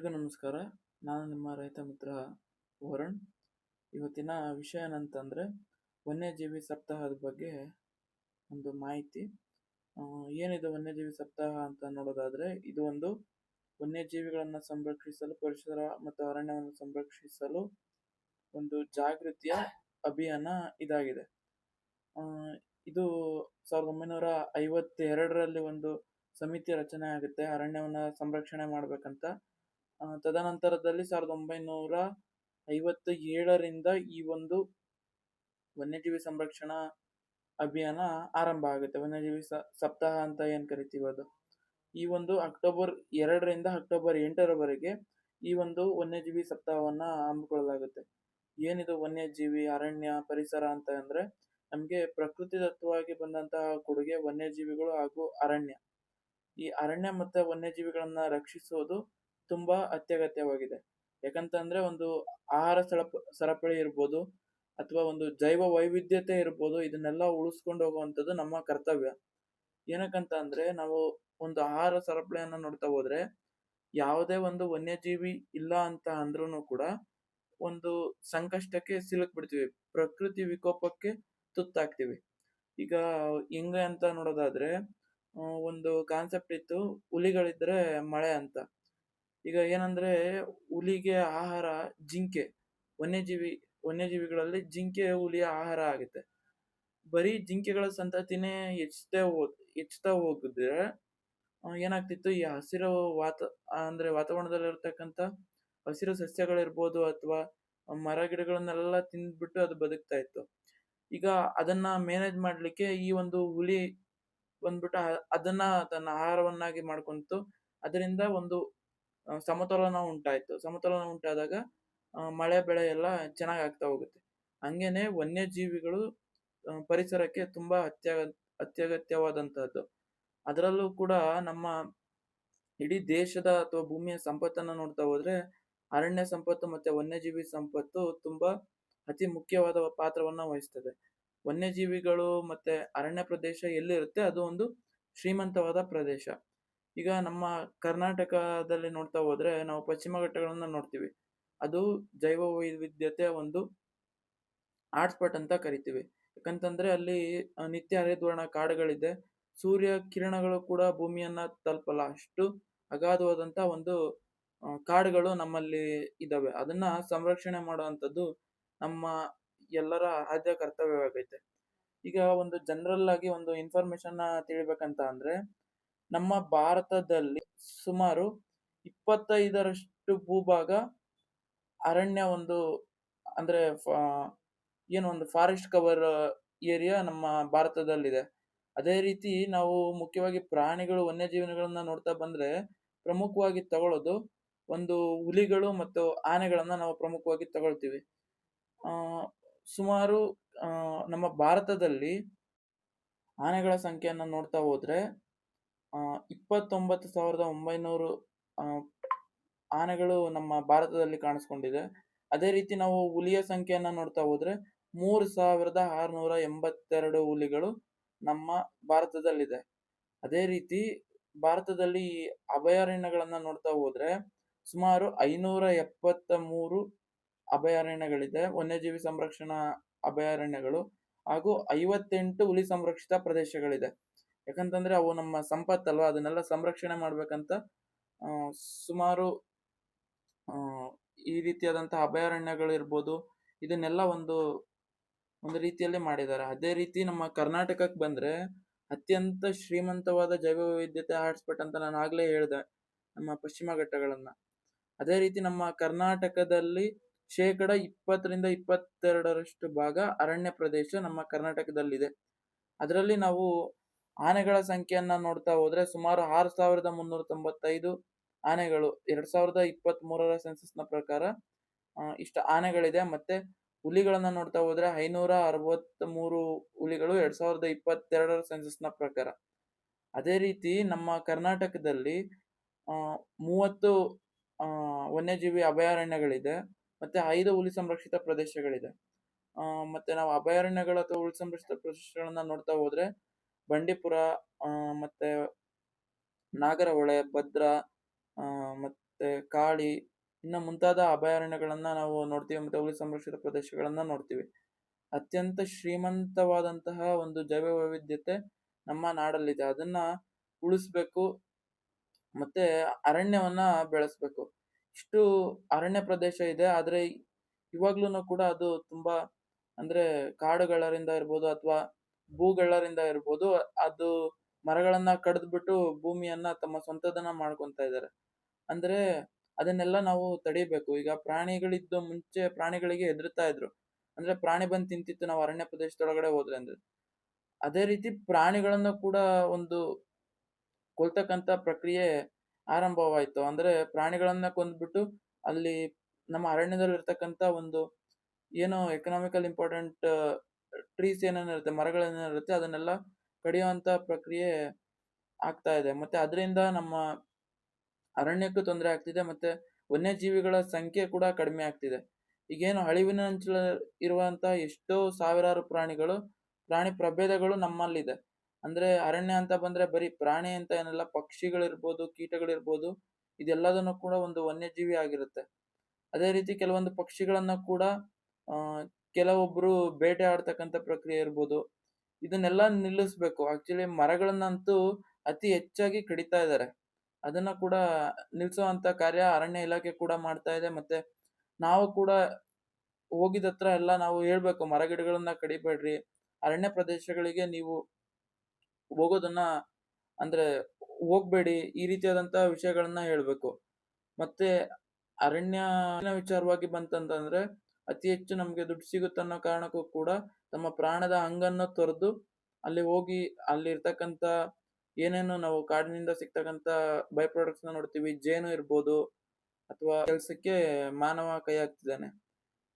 ಎಲ್ರಿಗೂ ನಮಸ್ಕಾರ. ನಾನು ನಿಮ್ಮ ರೈತ ಮಿತ್ರ ವರುಣ್. ಇವತ್ತಿನ ವಿಷಯ ಏನಂತಂದರೆ, ವನ್ಯಜೀವಿ ಸಪ್ತಾಹದ ಬಗ್ಗೆ ಒಂದು ಮಾಹಿತಿ. ಏನಿದೆ ವನ್ಯಜೀವಿ ಸಪ್ತಾಹ ಅಂತ ನೋಡೋದಾದರೆ, ಇದು ಒಂದು ವನ್ಯಜೀವಿಗಳನ್ನು ಸಂರಕ್ಷಿಸಲು, ಪರಿಸರ ಮತ್ತು ಅರಣ್ಯವನ್ನು ಸಂರಕ್ಷಿಸಲು ಒಂದು ಜಾಗೃತಿಯ ಅಭಿಯಾನ ಇದಾಗಿದೆ. ಇದು ಸಾವಿರದ ಒಂಬೈನೂರ ಐವತ್ತೆರಡರಲ್ಲಿ ಒಂದು ಸಮಿತಿ ರಚನೆ ಆಗುತ್ತೆ. ಅರಣ್ಯವನ್ನು ಸಂರಕ್ಷಣೆ ಮಾಡಬೇಕಂತ. ತದನಂತರದಲ್ಲಿ ಸಾವಿರದ ಒಂಬೈನೂರ ಐವತ್ತ ಏಳರಿಂದ ಈ ಒಂದು ವನ್ಯಜೀವಿ ಸಂರಕ್ಷಣಾ ಅಭಿಯಾನ ಆರಂಭ ಆಗುತ್ತೆ. ವನ್ಯಜೀವಿ ಸಪ್ತಾಹ ಅಂತ ಏನು ಕರಿತೀವಿ ಅದು? ಈ ಒಂದು ಅಕ್ಟೋಬರ್ ಎರಡರಿಂದ ಅಕ್ಟೋಬರ್ ಎಂಟರವರೆಗೆ ಈ ಒಂದು ವನ್ಯಜೀವಿ ಸಪ್ತಾಹವನ್ನು ಹಮ್ಮಿಕೊಳ್ಳಲಾಗುತ್ತೆ. ಏನಿದು ವನ್ಯಜೀವಿ ಅರಣ್ಯ ಪರಿಸರ ಅಂತ ಅಂದರೆ ನಮಗೆ ಪ್ರಕೃತಿದತ್ತವಾಗಿ ಬಂದಂತಹ ಕೊಡುಗೆ ವನ್ಯಜೀವಿಗಳು ಹಾಗೂ ಅರಣ್ಯ. ಈ ಅರಣ್ಯ ಮತ್ತು ವನ್ಯಜೀವಿಗಳನ್ನ ರಕ್ಷಿಸೋದು ತುಂಬಾ ಅತ್ಯಗತ್ಯವಾಗಿದೆ. ಯಾಕಂತಂದ್ರೆ ಒಂದು ಆಹಾರ ಸರಪ, ಸರಪಳಿ ಇರ್ಬೋದು ಅಥವಾ ಒಂದು ಜೈವ ವೈವಿಧ್ಯತೆ ಇರ್ಬೋದು ಇದನ್ನೆಲ್ಲ ಉಳಿಸ್ಕೊಂಡು ಹೋಗುವಂಥದ್ದು ನಮ್ಮ ಕರ್ತವ್ಯ. ಏನಕ್ಕಂತ ಅಂದ್ರೆ ನಾವು ಒಂದು ಆಹಾರ ಸರಪಳಿಯನ್ನ ನೋಡ್ತಾ ಹೋದ್ರೆ ಯಾವುದೇ ಒಂದು ವನ್ಯಜೀವಿ ಇಲ್ಲ ಅಂತ ಅಂದ್ರೂ ಕೂಡ ಒಂದು ಸಂಕಷ್ಟಕ್ಕೆ ಸಿಲುಕ್ ಬಿಡ್ತೀವಿ ಪ್ರಕೃತಿ ವಿಕೋಪಕ್ಕೆ ತುತ್ತಾಗ್ತೀವಿ. ಈಗ ಹೆಂಗೆ ಅಂತ ನೋಡೋದಾದ್ರೆ ಒಂದು ಕಾನ್ಸೆಪ್ಟ್ ಇತ್ತು ಹುಲಿಗಳಿದ್ರೆ ಮಳೆ ಅಂತ. ಈಗ ಏನಂದ್ರೆ ಹುಲಿಗೆ ಆಹಾರ ಜಿಂಕೆ, ವನ್ಯಜೀವಿ, ವನ್ಯಜೀವಿಗಳಲ್ಲಿ ಜಿಂಕೆ ಹುಲಿಯ ಆಹಾರ ಆಗುತ್ತೆ. ಬರೀ ಜಿಂಕೆಗಳ ಸಂತತಿನೇ ಹೆಚ್ಚುತ್ತಾ ಹೋದ್ ಹೆಚ್ಚುತ್ತಾ ಹೋಗಿದ್ರೆ ಏನಾಗ್ತಿತ್ತು? ಈ ಹಸಿರು ವಾತ, ಅಂದ್ರೆ ವಾತಾವರಣದಲ್ಲಿರ್ತಕ್ಕಂಥ ಹಸಿರು ಸಸ್ಯಗಳಿರ್ಬೋದು ಅಥವಾ ಮರ ಗಿಡಗಳನ್ನೆಲ್ಲ ತಿಂದ್ಬಿಟ್ಟು ಅದು ಬದುಕ್ತಾ ಇತ್ತು. ಈಗ ಅದನ್ನ ಮ್ಯಾನೇಜ್ ಮಾಡ್ಲಿಕ್ಕೆ ಈ ಒಂದು ಹುಲಿ ಬಂದ್ಬಿಟ್ಟು ಅದನ್ನ ತನ್ನ ಆಹಾರವನ್ನಾಗಿ ಮಾಡ್ಕೊಂತು, ಅದರಿಂದ ಒಂದು ಸಮತೋಲನ ಉಂಟಾಯ್ತು. ಸಮತೋಲನ ಉಂಟಾದಾಗ ಮಳೆ, ಬೆಳೆ ಎಲ್ಲ ಚೆನ್ನಾಗಿ ಆಗ್ತಾ ಹೋಗುತ್ತೆ. ಹಂಗೇನೆ ವನ್ಯಜೀವಿಗಳು ಪರಿಸರಕ್ಕೆ ತುಂಬಾ ಅತ್ಯ ಅತ್ಯಗತ್ಯವಾದಂತಹದ್ದು. ಅದರಲ್ಲೂ ಕೂಡ ನಮ್ಮ ಇಡೀ ದೇಶದ ಅಥವಾ ಭೂಮಿಯ ಸಂಪತ್ತನ್ನ ನೋಡ್ತಾ ಹೋದ್ರೆ, ಅರಣ್ಯ ಸಂಪತ್ತು ಮತ್ತೆ ವನ್ಯಜೀವಿ ಸಂಪತ್ತು ತುಂಬಾ ಅತಿ ಮುಖ್ಯವಾದ ಪಾತ್ರವನ್ನ ವಹಿಸ್ತದೆ. ವನ್ಯಜೀವಿಗಳು ಮತ್ತೆ ಅರಣ್ಯ ಪ್ರದೇಶ ಎಲ್ಲಿರುತ್ತೆ? ಅದು ಒಂದು ಶ್ರೀಮಂತವಾದ ಪ್ರದೇಶ. ಈಗ ನಮ್ಮ ಕರ್ನಾಟಕದಲ್ಲಿ ನೋಡ್ತಾ ಹೋದ್ರೆ ನಾವು ಪಶ್ಚಿಮ ಘಟ್ಟಗಳನ್ನ ನೋಡ್ತೀವಿ. ಅದು ಜೈವ ವೈವಿಧ್ಯತೆ ಒಂದು ಹಾಟ್ಸ್ಪಾಟ್ ಅಂತ ಕರಿತೀವಿ. ಯಾಕಂತಂದ್ರೆ ಅಲ್ಲಿ ನಿತ್ಯ ಹರಿದ್ವರ್ಣ ಕಾಡುಗಳಿದೆ. ಸೂರ್ಯ ಕಿರಣಗಳು ಕೂಡ ಭೂಮಿಯನ್ನ ತಲುಪಲ್ಲ. ಅಷ್ಟು ಅಗಾಧವಾದಂತ ಒಂದು ಕಾಡುಗಳು ನಮ್ಮಲ್ಲಿ ಇದಾವೆ. ಅದನ್ನ ಸಂರಕ್ಷಣೆ ಮಾಡುವಂಥದ್ದು ನಮ್ಮ ಎಲ್ಲರ ಆದ್ಯ ಕರ್ತವ್ಯವಾಗೈತೆ. ಈಗ ಒಂದು ಜನರಲ್ ಆಗಿ ಒಂದು ಇನ್ಫಾರ್ಮೇಶನ್ ತಿಳಿಬೇಕಂತ ಅಂದ್ರೆ ನಮ್ಮ ಭಾರತದಲ್ಲಿ ಸುಮಾರು ಇಪ್ಪತ್ತೈದರಷ್ಟು ಭೂಭಾಗ ಅರಣ್ಯ ಒಂದು, ಅಂದ್ರೆ ಏನು ಒಂದು ಫಾರೆಸ್ಟ್ ಕವರ್ ಏರಿಯಾ ನಮ್ಮ ಭಾರತದಲ್ಲಿದೆ. ಅದೇ ರೀತಿ ನಾವು ಮುಖ್ಯವಾಗಿ ಪ್ರಾಣಿಗಳು, ವನ್ಯಜೀವಿಗಳನ್ನ ನೋಡ್ತಾ ಬಂದ್ರೆ ಪ್ರಮುಖವಾಗಿ ತಗೊಳ್ಳೋದು ಒಂದು ಹುಲಿಗಳು ಮತ್ತು ಆನೆಗಳನ್ನ ನಾವು ಪ್ರಮುಖವಾಗಿ ತಗೊಳ್ತೀವಿ. ಸುಮಾರು ನಮ್ಮ ಭಾರತದಲ್ಲಿ ಆನೆಗಳ ಸಂಖ್ಯೆಯನ್ನು ನೋಡ್ತಾ ಹೋದ್ರೆ ಆ, ಇಪ್ಪತ್ತೊಂಬತ್ತು ಸಾವಿರದ ಒಂಬೈನೂರು ಆನೆಗಳು ನಮ್ಮ ಭಾರತದಲ್ಲಿ ಕಾಣಿಸ್ಕೊಂಡಿದೆ. ಅದೇ ರೀತಿ ನಾವು ಹುಲಿಯ ಸಂಖ್ಯೆಯನ್ನ ನೋಡ್ತಾ ಹೋದ್ರೆ ಮೂರು ಸಾವಿರದ ಆರುನೂರ ಎಂಬತ್ತೆರಡು ಹುಲಿಗಳು ನಮ್ಮ ಭಾರತದಲ್ಲಿದೆ. ಅದೇ ರೀತಿ ಭಾರತದಲ್ಲಿ ಈ ಅಭಯಾರಣ್ಯಗಳನ್ನ ನೋಡ್ತಾ ಹೋದ್ರೆ ಸುಮಾರು ಐನೂರ ಎಪ್ಪತ್ತ ಮೂರು ಅಭಯಾರಣ್ಯಗಳಿದೆ. ವನ್ಯಜೀವಿ ಸಂರಕ್ಷಣಾ ಅಭಯಾರಣ್ಯಗಳು ಹಾಗೂ ಐವತ್ತೆಂಟು ಹುಲಿ ಸಂರಕ್ಷಿತ ಪ್ರದೇಶಗಳಿದೆ. ಯಾಕಂತಂದ್ರೆ ಅವು ನಮ್ಮ ಸಂಪತ್ತಲ್ವಾ? ಅದನ್ನೆಲ್ಲ ಸಂರಕ್ಷಣೆ ಮಾಡ್ಬೇಕಂತ ಸುಮಾರು ಈ ರೀತಿಯಾದಂತಹ ಅಭಯಾರಣ್ಯಗಳಿರ್ಬೋದು ಇದನ್ನೆಲ್ಲ ಒಂದು ಒಂದು ರೀತಿಯಲ್ಲಿ ಮಾಡಿದ್ದಾರೆ. ಅದೇ ರೀತಿ ನಮ್ಮ ಕರ್ನಾಟಕಕ್ಕೆ ಬಂದ್ರೆ ಅತ್ಯಂತ ಶ್ರೀಮಂತವಾದ ಜೈವ ವೈವಿಧ್ಯತೆ ಹಾಟ್ಸ್ಪಾಟ್ ಅಂತ ನಾನು ಆಗ್ಲೇ ಹೇಳಿದೆ, ನಮ್ಮ ಪಶ್ಚಿಮ ಘಟ್ಟಗಳನ್ನ. ಅದೇ ರೀತಿ ನಮ್ಮ ಕರ್ನಾಟಕದಲ್ಲಿ ಶೇಕಡ ಇಪ್ಪತ್ತರಿಂದ ಇಪ್ಪತ್ತೆರಡರಷ್ಟು ಭಾಗ ಅರಣ್ಯ ಪ್ರದೇಶ ನಮ್ಮ ಕರ್ನಾಟಕದಲ್ಲಿದೆ. ಅದರಲ್ಲಿ ನಾವು ಆನೆಗಳ ಸಂಖ್ಯೆಯನ್ನ ನೋಡ್ತಾ ಹೋದ್ರೆ ಸುಮಾರು ಆರು ಸಾವಿರದ ಮುನ್ನೂರ ತೊಂಬತ್ತೈದು ಆನೆಗಳು, ಎರಡ್ ಸಾವಿರದ ಇಪ್ಪತ್ತ್ ಮೂರರ ಸೆನ್ಸಸ್ನ ಪ್ರಕಾರ ಇಷ್ಟು ಆನೆಗಳಿದೆ. ಮತ್ತೆ ಹುಲಿಗಳನ್ನ ನೋಡ್ತಾ ಹೋದ್ರೆ ಐನೂರ ಅರವತ್ತ್ ಮೂರು ಹುಲಿಗಳು ಎರಡ್ ಸಾವಿರದ ಇಪ್ಪತ್ತೆರಡರ ಸೆನ್ಸಸ್ನ ಪ್ರಕಾರ. ಅದೇ ರೀತಿ ನಮ್ಮ ಕರ್ನಾಟಕದಲ್ಲಿ ಮೂವತ್ತು ವನ್ಯಜೀವಿ ಅಭಯಾರಣ್ಯಗಳಿದೆ. ಮತ್ತೆ ಐದು ಹುಲಿ ಸಂರಕ್ಷಿತ ಪ್ರದೇಶಗಳಿದೆ. ಮತ್ತೆ ನಾವು ಅಭಯಾರಣ್ಯಗಳ ಅಥವಾ ಹುಲಿ ಸಂರಕ್ಷಿತ ಪ್ರದೇಶಗಳನ್ನ ನೋಡ್ತಾ ಹೋದ್ರೆ ಬಂಡೀಪುರ ಮತ್ತೆ ನಾಗರಹೊಳೆ, ಭದ್ರಾ ಮತ್ತೆ ಕಾಳಿ ಇನ್ನ ಮುಂತಾದ ಅಭಯಾರಣ್ಯಗಳನ್ನ ನಾವು ನೋಡ್ತೀವಿ ಮತ್ತೆ ಹುಲಿ ಸಂರಕ್ಷಿತ ಪ್ರದೇಶಗಳನ್ನ ನೋಡ್ತೀವಿ. ಅತ್ಯಂತ ಶ್ರೀಮಂತವಾದಂತಹ ಒಂದು ಜೈವ ವೈವಿಧ್ಯತೆ ನಮ್ಮ ನಾಡಲ್ಲಿದೆ. ಅದನ್ನ ಉಳಿಸ್ಬೇಕು ಮತ್ತೆ ಅರಣ್ಯವನ್ನ ಬೆಳೆಸ್ಬೇಕು. ಇಷ್ಟು ಅರಣ್ಯ ಪ್ರದೇಶ ಇದೆ. ಆದ್ರೆ ಇವಾಗ್ಲೂ ಕೂಡ ಅದು ತುಂಬಾ ಅಂದ್ರೆ ಕಾಡುಗಳರಿಂದ ಇರ್ಬೋದು ಅಥವಾ ಭೂಗಳರಿಂದ ಇರ್ಬೋದು, ಅದು ಮರಗಳನ್ನ ಕಡಿದ್ಬಿಟ್ಟು ಭೂಮಿಯನ್ನ ತಮ್ಮ ಸ್ವಂತದನ್ನ ಮಾಡ್ಕೊಂತ ಇದ್ದಾರೆ ಅಂದ್ರೆ ಅದನ್ನೆಲ್ಲ ನಾವು ತಡಿಬೇಕು. ಈಗ ಪ್ರಾಣಿಗಳಿದ್ದು ಮುಂಚೆ ಪ್ರಾಣಿಗಳಿಗೆ ಹೆದರ್ತಾ ಇದ್ರು. ಅಂದ್ರೆ ಪ್ರಾಣಿ ಬಂದು ತಿಂತಿತ್ತು, ನಾವು ಅರಣ್ಯ ಪ್ರದೇಶದೊಳಗಡೆ ಹೋದ್ರೆ ಅಂದ್ರೆ. ಅದೇ ರೀತಿ ಪ್ರಾಣಿಗಳನ್ನ ಕೂಡ ಒಂದು ಕೊಲ್ತಕ್ಕಂತ ಪ್ರಕ್ರಿಯೆ ಆರಂಭವಾಯ್ತು. ಅಂದ್ರೆ ಪ್ರಾಣಿಗಳನ್ನ ಕೊಂದ್ಬಿಟ್ಟು ಅಲ್ಲಿ ನಮ್ಮ ಅರಣ್ಯದಲ್ಲಿ ಇರ್ತಕ್ಕಂತ ಒಂದು ಏನೋ ಎಕನಾಮಿಕಲ್ ಇಂಪಾರ್ಟೆಂಟ್ ಟ್ರೀಸ್ ಏನೇನು ಇರುತ್ತೆ ಮರಗಳೇನೇನು ಇರುತ್ತೆ, ಅದನ್ನೆಲ್ಲ ಕಡಿಯುವಂತ ಪ್ರಕ್ರಿಯೆ ಆಗ್ತಾ ಇದೆ. ಮತ್ತೆ ಅದರಿಂದ ನಮ್ಮ ಅರಣ್ಯಕ್ಕೂ ತೊಂದರೆ ಆಗ್ತಿದೆ, ಮತ್ತೆ ವನ್ಯಜೀವಿಗಳ ಸಂಖ್ಯೆ ಕೂಡ ಕಡಿಮೆ ಆಗ್ತಿದೆ. ಈಗೇನು ಅಳಿವಿನ ಅಂಚಲ ಇರುವಂತ ಎಷ್ಟೋ ಸಾವಿರಾರು ಪ್ರಾಣಿಗಳು, ಪ್ರಾಣಿ ಪ್ರಭೇದಗಳು ನಮ್ಮಲ್ಲಿದೆ. ಅಂದ್ರೆ ಅರಣ್ಯ ಅಂತ ಬಂದ್ರೆ ಬರೀ ಪ್ರಾಣಿ ಅಂತ ಏನಲ್ಲ, ಪಕ್ಷಿಗಳಿರ್ಬೋದು, ಕೀಟಗಳಿರ್ಬೋದು, ಇದೆಲ್ಲದನ್ನು ಕೂಡ ಒಂದು ವನ್ಯಜೀವಿ ಆಗಿರುತ್ತೆ. ಅದೇ ರೀತಿ ಕೆಲವೊಂದು ಪಕ್ಷಿಗಳನ್ನ ಕೂಡ ಕೆಲವೊಬ್ರು ಬೇಟೆ ಆಡ್ತಕ್ಕಂಥ ಪ್ರಕ್ರಿಯೆ ಇರ್ಬೋದು. ಇದನ್ನೆಲ್ಲ ನಿಲ್ಲಿಸ್ಬೇಕು. ಆಕ್ಚುಲಿ ಮರಗಳನ್ನಂತೂ ಅತಿ ಹೆಚ್ಚಾಗಿ ಕಡಿತಾ ಇದ್ದಾರೆ. ಅದನ್ನ ಕೂಡ ನಿಲ್ಸುವಂತ ಕಾರ್ಯ ಅರಣ್ಯ ಇಲಾಖೆ ಕೂಡ ಮಾಡ್ತಾ ಇದೆ. ಮತ್ತೆ ನಾವು ಕೂಡ ಹೋಗಿದ ಹತ್ರ ಎಲ್ಲ ನಾವು ಹೇಳ್ಬೇಕು, ಮರಗಿಡಗಳನ್ನ ಕಡಿಬೇಡ್ರಿ. ಅರಣ್ಯ ಪ್ರದೇಶಗಳಿಗೆ ನೀವು ಹೋಗೋದನ್ನ ಅಂದ್ರೆ ಹೋಗ್ಬೇಡಿ. ಈ ರೀತಿಯಾದಂತ ವಿಷಯಗಳನ್ನ ಹೇಳ್ಬೇಕು. ಮತ್ತೆ ಅರಣ್ಯ ವಿಚಾರವಾಗಿ ಬಂತಂತಂದ್ರೆ ಅತಿ ಹೆಚ್ಚು ನಮಗೆ ದುಡ್ಡು ಸಿಗುತ್ತೆ ಅನ್ನೋ ಕಾರಣಕ್ಕೂ ಕೂಡ ತಮ್ಮ ಪ್ರಾಣದ ಹಂಗನ್ನು ತೊರೆದು ಅಲ್ಲಿ ಹೋಗಿ ಅಲ್ಲಿ ಇರ್ತಕ್ಕಂತ ಏನೇನು ನಾವು ಕಾಡಿನಿಂದ ಸಿಗ್ತಕ್ಕಂಥ ಬೈ ಪ್ರಾಡಕ್ಟ್ಸ್ನ ನೋಡ್ತೀವಿ, ಜೇನು ಇರ್ಬೋದು ಅಥವಾ ಕೆಲಸಕ್ಕೆ ಮಾನವ ಕೈ ಹಾಕ್ತಿದ್ದಾನೆ.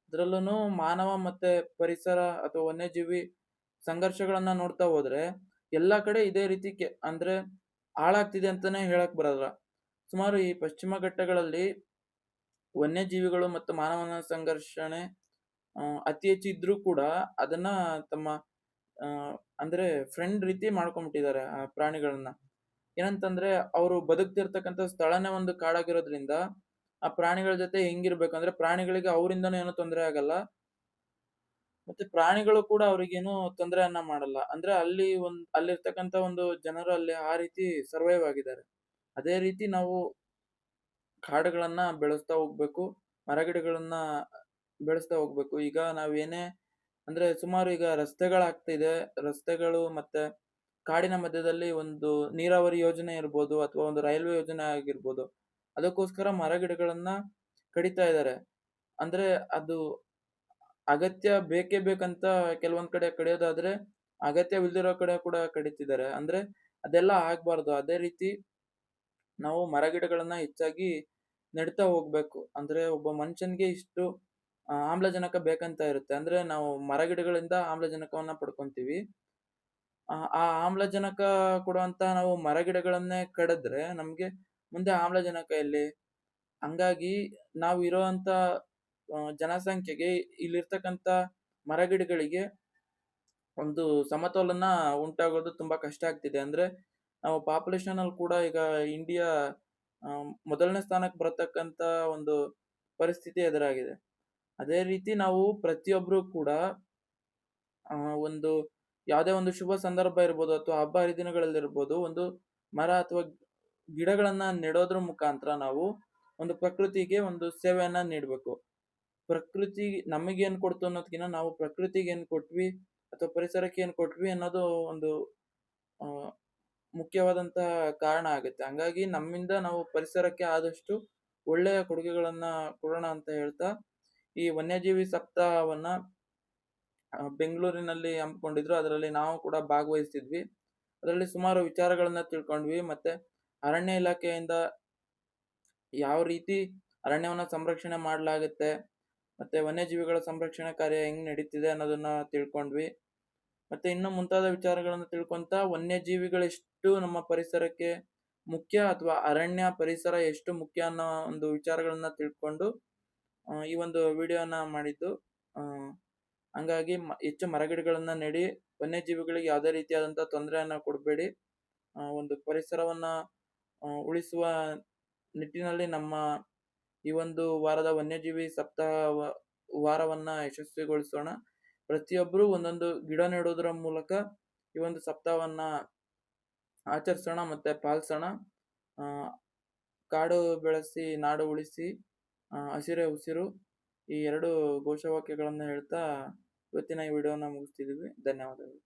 ಅದರಲ್ಲೂ ಮಾನವ ಮತ್ತೆ ಪರಿಸರ ಅಥವಾ ವನ್ಯಜೀವಿ ಸಂಘರ್ಷಗಳನ್ನ ನೋಡ್ತಾ ಹೋದ್ರೆ ಎಲ್ಲಾ ಕಡೆ ಇದೇ ರೀತಿ ಅಂದ್ರೆ ಹಾಳಾಗ್ತಿದೆ ಅಂತಾನೆ ಹೇಳಕ್ ಬರಲ್ಲ. ಸುಮಾರು ಈ ಪಶ್ಚಿಮ ಘಟ್ಟಗಳಲ್ಲಿ ವನ್ಯಜೀವಿಗಳು ಮತ್ತು ಮಾನವನ ಸಂಘರ್ಷಣೆ ಅತಿ ಹೆಚ್ಚು ಇದ್ರೂ ಕೂಡ ಅದನ್ನ ತಮ್ಮ ಅಂದ್ರೆ ಫ್ರೆಂಡ್ ರೀತಿ ಮಾಡ್ಕೊಂಡ್ಬಿಟ್ಟಿದ್ದಾರೆ ಆ ಪ್ರಾಣಿಗಳನ್ನ. ಏನಂತಂದ್ರೆ ಅವರು ಬದುಕ್ತಿರ್ತಕ್ಕಂಥ ಸ್ಥಳನೇ ಒಂದು ಕಾಡಾಗಿರೋದ್ರಿಂದ ಆ ಪ್ರಾಣಿಗಳ ಜೊತೆ ಹೆಂಗಿರ್ಬೇಕು? ಅಂದ್ರೆ ಪ್ರಾಣಿಗಳಿಗೆ ಅವರಿಂದನೂ ಏನು ತೊಂದರೆ ಆಗಲ್ಲ. ಮತ್ತೆ ಪ್ರಾಣಿಗಳು ಕೂಡ ಅವ್ರಿಗೇನು ತೊಂದರೆಯನ್ನ ಮಾಡಲ್ಲ. ಅಂದ್ರೆ ಅಲ್ಲಿ ಒಂದ್, ಅಲ್ಲಿರ್ತಕ್ಕಂಥ ಒಂದು ಜನರು ಅಲ್ಲಿ ಆ ರೀತಿ ಸರ್ವೈವ್ ಆಗಿದ್ದಾರೆ. ಅದೇ ರೀತಿ ನಾವು ಕಾಡುಗಳನ್ನ ಬೆಳೆಸ್ತಾ ಹೋಗ್ಬೇಕು, ಮರಗಿಡಗಳನ್ನ ಬೆಳೆಸ್ತಾ ಹೋಗ್ಬೇಕು. ಈಗ ನಾವೇನೇ, ಅಂದ್ರೆ ಸುಮಾರು ಈಗ ರಸ್ತೆಗಳಾಗ್ತಿದೆ. ರಸ್ತೆಗಳು ಮತ್ತೆ ಕಾಡಿನ ಮಧ್ಯದಲ್ಲಿ ಒಂದು ನೀರಾವರಿ ಯೋಜನೆ ಇರ್ಬೋದು ಅಥವಾ ಒಂದು ರೈಲ್ವೆ ಯೋಜನೆ ಆಗಿರ್ಬೋದು, ಅದಕ್ಕೋಸ್ಕರ ಮರಗಿಡಗಳನ್ನ ಕಡಿತಾ ಇದ್ದಾರೆ. ಅಂದ್ರೆ ಅದು ಅಗತ್ಯ ಬೇಕೇ ಬೇಕಂತ ಕೆಲವೊಂದ್ ಕಡೆ ಕಡಿಯೋದಾದ್ರೆ ಅಗತ್ಯವಿಲ್ದಿರೋ ಕಡೆ ಕೂಡ ಕಡಿತಿದ್ದಾರೆ. ಅಂದ್ರೆ ಅದೆಲ್ಲ ಆಗ್ಬಾರ್ದು. ಅದೇ ರೀತಿ ನಾವು ಮರಗಿಡಗಳನ್ನ ಹೆಚ್ಚಾಗಿ ನೆಡ್ತಾ ಹೋಗ್ಬೇಕು. ಅಂದ್ರೆ ಒಬ್ಬ ಮನುಷ್ಯನಿಗೆ ಇಷ್ಟು ಆಮ್ಲಜನಕ ಬೇಕಂತ ಇರುತ್ತೆ. ಅಂದ್ರೆ ನಾವು ಮರಗಿಡಗಳಿಂದ ಆಮ್ಲಜನಕವನ್ನ ಪಡ್ಕೊಂತೀವಿ. ಆ ಆಮ್ಲಜನಕ ಕೊಡುವಂತ ನಾವು ಮರಗಿಡಗಳನ್ನೇ ಕಡಿದ್ರೆ ನಮ್ಗೆ ಮುಂದೆ ಆಮ್ಲಜನಕ ಇಲ್ಲಿ ಹಂಗಾಗಿ ನಾವು ಇರೋಂತ ಜನಸಂಖ್ಯೆಗೆ ಇಲ್ಲಿರ್ತಕ್ಕಂಥ ಮರಗಿಡಗಳಿಗೆ ಒಂದು ಸಮತೋಲನ ಉಂಟಾಗೋದು ತುಂಬಾ ಕಷ್ಟ ಆಗ್ತಿದೆ. ಅಂದ್ರೆ ನಾವು ಪಾಪ್ಯುಲೇಷನ್ ಅಲ್ಲಿ ಕೂಡ ಈಗ ಇಂಡಿಯಾ ಮೊದಲನೇ ಸ್ಥಾನಕ್ಕೆ ಬರತಕ್ಕಂತ ಒಂದು ಪರಿಸ್ಥಿತಿ ಎದುರಾಗಿದೆ. ಅದೇ ರೀತಿ ನಾವು ಪ್ರತಿಯೊಬ್ಬರು ಕೂಡ ಒಂದು ಯಾವುದೇ ಒಂದು ಶುಭ ಸಂದರ್ಭ ಇರ್ಬೋದು ಅಥವಾ ಹಬ್ಬ ಹರಿದಿನಗಳಲ್ಲಿ ಇರ್ಬೋದು ಒಂದು ಮರ ಅಥವಾ ಗಿಡಗಳನ್ನ ನೆಡೋದ್ರ ಮುಖಾಂತರ ನಾವು ಒಂದು ಪ್ರಕೃತಿಗೆ ಒಂದು ಸೇವೆಯನ್ನ ನೀಡಬೇಕು. ಪ್ರಕೃತಿ ನಮಗೇನು ಕೊಡ್ತು ಅನ್ನೋದಕ್ಕಿಂತ ನಾವು ಪ್ರಕೃತಿಗೆ ಏನ್ ಕೊಟ್ವಿ ಅಥವಾ ಪರಿಸರಕ್ಕೆ ಏನ್ ಕೊಟ್ವಿ ಅನ್ನೋದು ಒಂದು ಮುಖ್ಯವಾದಂತಹ ಕಾರಣ ಆಗುತ್ತೆ. ಹಂಗಾಗಿ ನಮ್ಮಿಂದ ನಾವು ಪರಿಸರಕ್ಕೆ ಆದಷ್ಟು ಒಳ್ಳೆಯ ಕೊಡುಗೆಗಳನ್ನ ಕೊಡೋಣ ಅಂತ ಹೇಳ್ತಾ, ಈ ವನ್ಯಜೀವಿ ಸಪ್ತಾಹವನ್ನ ಬೆಂಗಳೂರಿನಲ್ಲಿ ಹಮ್ಮಿಕೊಂಡಿದ್ರು. ಅದರಲ್ಲಿ ನಾವು ಕೂಡ ಭಾಗವಹಿಸಿದ್ವಿ ಅದರಲ್ಲಿ ಸುಮಾರು ವಿಚಾರಗಳನ್ನ ತಿಳ್ಕೊಂಡ್ವಿ. ಮತ್ತೆ ಅರಣ್ಯ ಇಲಾಖೆಯಿಂದ ಯಾವ ರೀತಿ ಅರಣ್ಯವನ್ನ ಸಂರಕ್ಷಣೆ ಮಾಡಲಾಗುತ್ತೆ, ಮತ್ತೆ ವನ್ಯಜೀವಿಗಳ ಸಂರಕ್ಷಣೆ ಕಾರ್ಯ ಹೆಂಗ್ ನಡೀತಿದೆ ಅನ್ನೋದನ್ನ ತಿಳ್ಕೊಂಡ್ವಿ. ಮತ್ತೆ ಇನ್ನು ಮುಂತಾದ ವಿಚಾರಗಳನ್ನು ತಿಳ್ಕೊಂತ ವನ್ಯಜೀವಿಗಳೆಷ್ಟು ನಮ್ಮ ಪರಿಸರಕ್ಕೆ ಮುಖ್ಯ ಅಥವಾ ಅರಣ್ಯ ಪರಿಸರ ಎಷ್ಟು ಮುಖ್ಯ ಅನ್ನೋ ಒಂದು ವಿಚಾರಗಳನ್ನ ತಿಳ್ಕೊಂಡು ಈ ಒಂದು ವಿಡಿಯೋನ ಮಾಡಿದ್ದು. ಹಂಗಾಗಿ ಹೆಚ್ಚು ಮರಗಿಡಗಳನ್ನ ನೆಡಿ, ವನ್ಯಜೀವಿಗಳಿಗೆ ಯಾವುದೇ ರೀತಿಯಾದಂಥ ತೊಂದರೆಯನ್ನು ಕೊಡಬೇಡಿ. ಒಂದು ಪರಿಸರವನ್ನ ಉಳಿಸುವ ನಿಟ್ಟಿನಲ್ಲಿ ನಮ್ಮ ಈ ಒಂದು ವಾರದ ವನ್ಯಜೀವಿ ಸಪ್ತಾಹ ವಾರವನ್ನ ಯಶಸ್ವಿಗೊಳಿಸೋಣ. ಪ್ರತಿಯೊಬ್ಬರು ಒಂದೊಂದು ಗಿಡ ನೆಡೋದ್ರ ಮೂಲಕ ಈ ಒಂದು ಸಪ್ತಾಹವನ್ನ ಆಚರಿಸೋಣ ಮತ್ತೆ ಪಾಲಿಸೋಣ. ಕಾಡು ಬೆಳೆಸಿ, ನಾಡು ಉಳಿಸಿ ಹಸಿರೇ ಉಸಿರು ಈ ಎರಡು ಘೋಷವಾಕ್ಯಗಳನ್ನು ಹೇಳ್ತಾ ಇವತ್ತಿನ ಈ ವಿಡಿಯೋನ ಮುಗಿಸ್ತಿದ್ದೀವಿ ಧನ್ಯವಾದಗಳು.